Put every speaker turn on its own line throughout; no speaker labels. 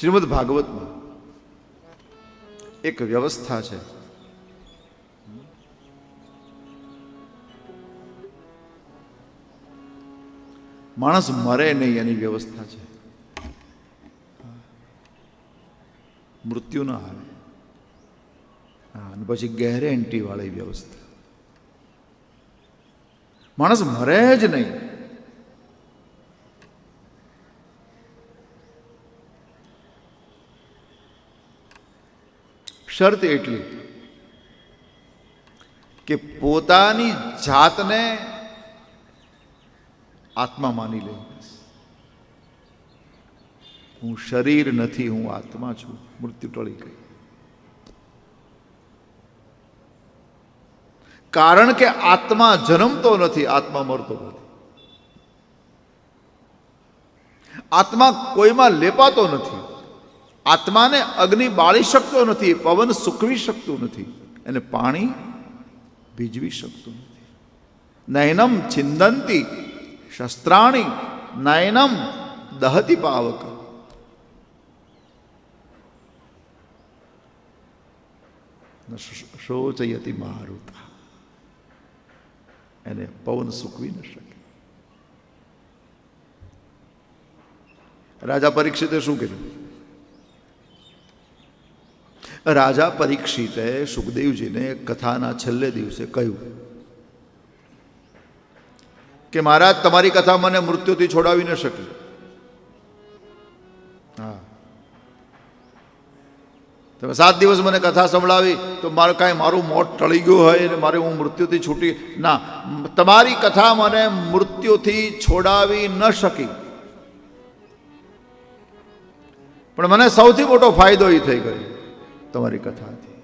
શ્રીમદ ભાગવતમાં એક વ્યવસ્થા છે. માણસ મરે નહીં એની વ્યવસ્થા છે. મૃત્યુ ન આવે હા, અને પછી ગેરેન્ટી વાળી વ્યવસ્થા. માણસ મરે જ નહીં. શરત એટલી કે પોતાની જાતને આત્મા માની લે. હું શરીર નથી, હું આત્મા છું. મૃત્યુ ટળી ગઈ. કારણ કે આત્મા જન્મતો નથી, આત્મા મરતો નથી. આત્મા કોઈમાં લેપાતો નથી. આત્માને અગ્નિ બાળી શકતો નથી, પવન સૂકવી શકતું નથી અને પાણી ભીજવી શકતું નથી. નયનમ છિંદંતી શસ્ત્રાણી, નયનમ દહતી પાવક. શોચયતી મારુતા. એને પવન સૂકવી ન શકે. રાજા પરીક્ષિતે શું કર્યું? રાજા પરીક્ષિતે સુખદેવજીને કથાના છેલ્લે દિવસે કહ્યું કે મહારાજ, તમારી કથા મને મૃત્યુથી છોડાવી ન શકી. હા. તમે સાત દિવસ મને કથા સંભળાવી તો મારે કાંઈ મારું મોત ટળી ગયું હોય ને મારે હું મૃત્યુથી છૂટી ના, તમારી કથા મને મૃત્યુથી છોડાવી ન શકી. પણ મને સૌથી મોટો ફાયદો એ થઈ ગયો. તમારી કથા હતી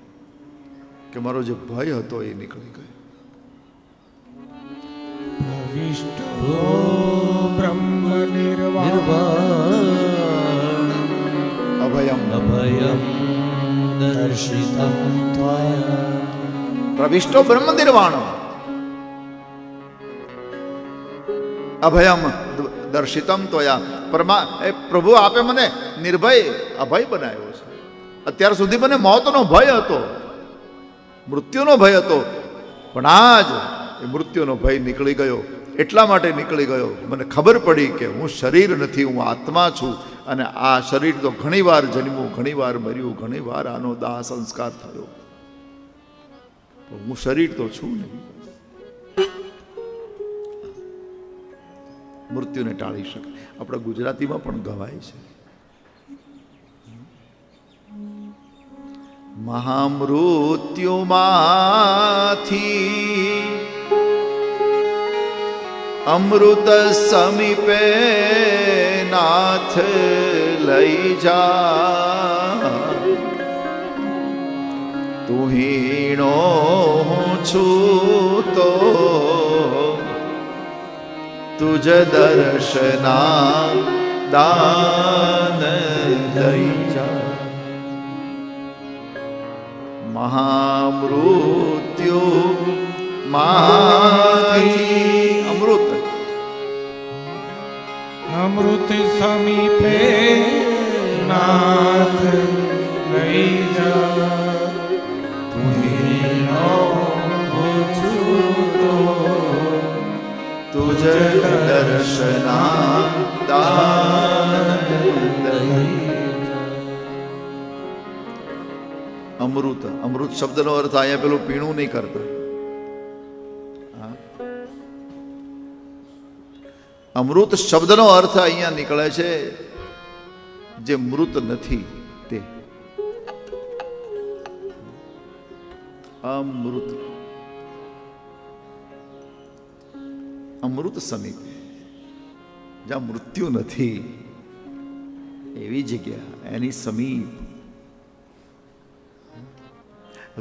કે મારો જે ભય હતો એ નીકળી ગયો.
વિષ્ણુ બ્રહ્મ નિર્વાણ.
અભયમ.
અભયમ દર્શિતમ ત્વયા.
પ્રવિષ્ટો બ્રહ્મ નિર્વાણ. અભયમ દર્શિતમ ત્વયા. પરમા એ પ્રભુ આપે મને નિર્ભય અભય બનાવ્યો છે. અત્યાર સુધી મને મોતનો ભય હતો, મૃત્યુનો ભય હતો, પણ આજ એ મૃત્યુનો ભય નીકળી ગયો, એટલા માટે નીકળી ગયો. મને ખબર પડી કે હું શરીર નથી, હું આત્મા છું, અને આ શરીર તો ઘણીવાર જન્મ્યું, ઘણીવાર મર્યું, ઘણીવાર આનો દાહ સંસ્કાર થયો. હું શરીર તો છું નહીં. મૃત્યુને ટાળી શકે આપણા ગુજરાતીમાં પણ ગવાય છે. મહામૃત્યુમાંથી અમૃત સમીપે નાથ લઈ જા. તુહીણો હું છું તો તુજ દર્શના દાન લઈ જા. મહામૃત્યુ માંથી. અમૃત.
અમૃત સમીપે નાથ લઈ જા. તુહીનો दर्शना તો
અમૃત. અમૃત શબ્દનો અર્થ અહીંયા પેલું પીણું નહીં કરતા. અમૃત શબ્દનો અર્થ અહીંયા નીકળે છે જે મૃત નથી તે. અમૃત. અમૃત સમીપ જ્યાં મૃત્યુ નથી, એવી જગ્યા, એની સમીપ